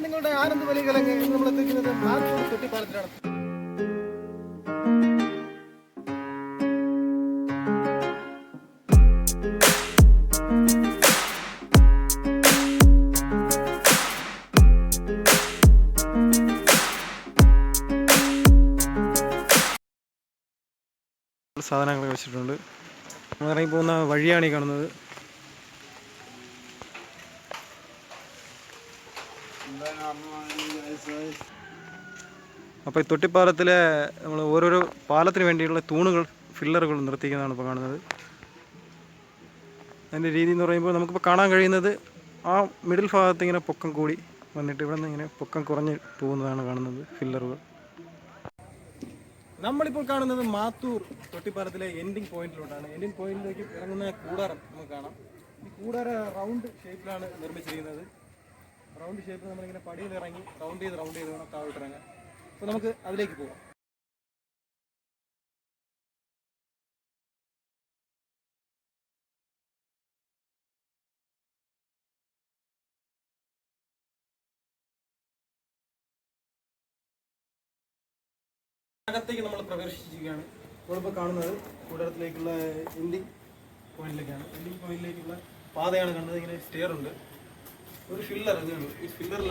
വലികളൊക്കെ നമ്മൾ എത്തിക്കുന്നത് മാത്തൂർ തൊട്ടിപ്പാലത്തിലാണ് സാധനങ്ങളൊക്കെ വെച്ചിട്ടുണ്ട്. ഇറങ്ങി പോകുന്ന വഴിയാണ് ഈ കാണുന്നത്. അപ്പോൾ ഈ തൊട്ടിപ്പാലത്തിലെ നമ്മൾ ഓരോരോ പാലത്തിന് വേണ്ടിയുള്ള തൂണുകൾ ഫില്ലറുകൾ നിർത്തിക്കുന്നതാണ് ഇപ്പോൾ കാണുന്നത്. അതിന്റെ രീതി എന്ന് പറയുമ്പോൾ നമുക്കിപ്പോൾ കാണാൻ കഴിയുന്നത് ആ മിഡിൽ ഭാഗത്ത് ഇങ്ങനെ പൊക്കം കൂടി വന്നിട്ട് ഇവിടെ നിന്ന് ഇങ്ങനെ പൊക്കം കുറഞ്ഞ് പോകുന്നതാണ് കാണുന്നത് ഫില്ലറുകൾ നമ്മളിപ്പോൾ കാണുന്നത് മാത്തൂർ തൊട്ടിപ്പാലത്തിലെ എൻഡിങ് പോയിന്റിലോട്ടാണ് എൻഡിങ് പോയിന്റിലേക്ക് ഇറങ്ങുന്ന കൂടാരം നമുക്ക് കാണാം. ഈ കൂടാര റൗണ്ട് ഷേപ്പിലാണ് നിർമ്മിച്ചിരിക്കുന്നത്. റൗണ്ട് ഷേപ്പിൽ നമ്മളിങ്ങനെ പടിയിൽ ഇറങ്ങി റൗണ്ട് ചെയ്ത് റൗണ്ട് ചെയ്ത് വേണം താഴോട്ട് ഇറങ്ങാൻ. അപ്പോൾ നമുക്ക് അതിലേക്ക് പോകാം. അകത്തേക്ക് നമ്മൾ പ്രവേശിച്ചിരിക്കുകയാണ്. നമ്മളിപ്പോൾ കാണുന്നത് കൂടാരത്തിലേക്കുള്ള എൻഡിങ് പോയിന്റിലേക്കാണ് എൻഡിങ് പോയിന്റിലേക്കുള്ള പാതയാണ് കാണുന്നത് ഇങ്ങനെ സ്റ്റെയർ ഉണ്ട്. ഒരു ഫില്ലർ ഈ ഫില്ലറിലാണ്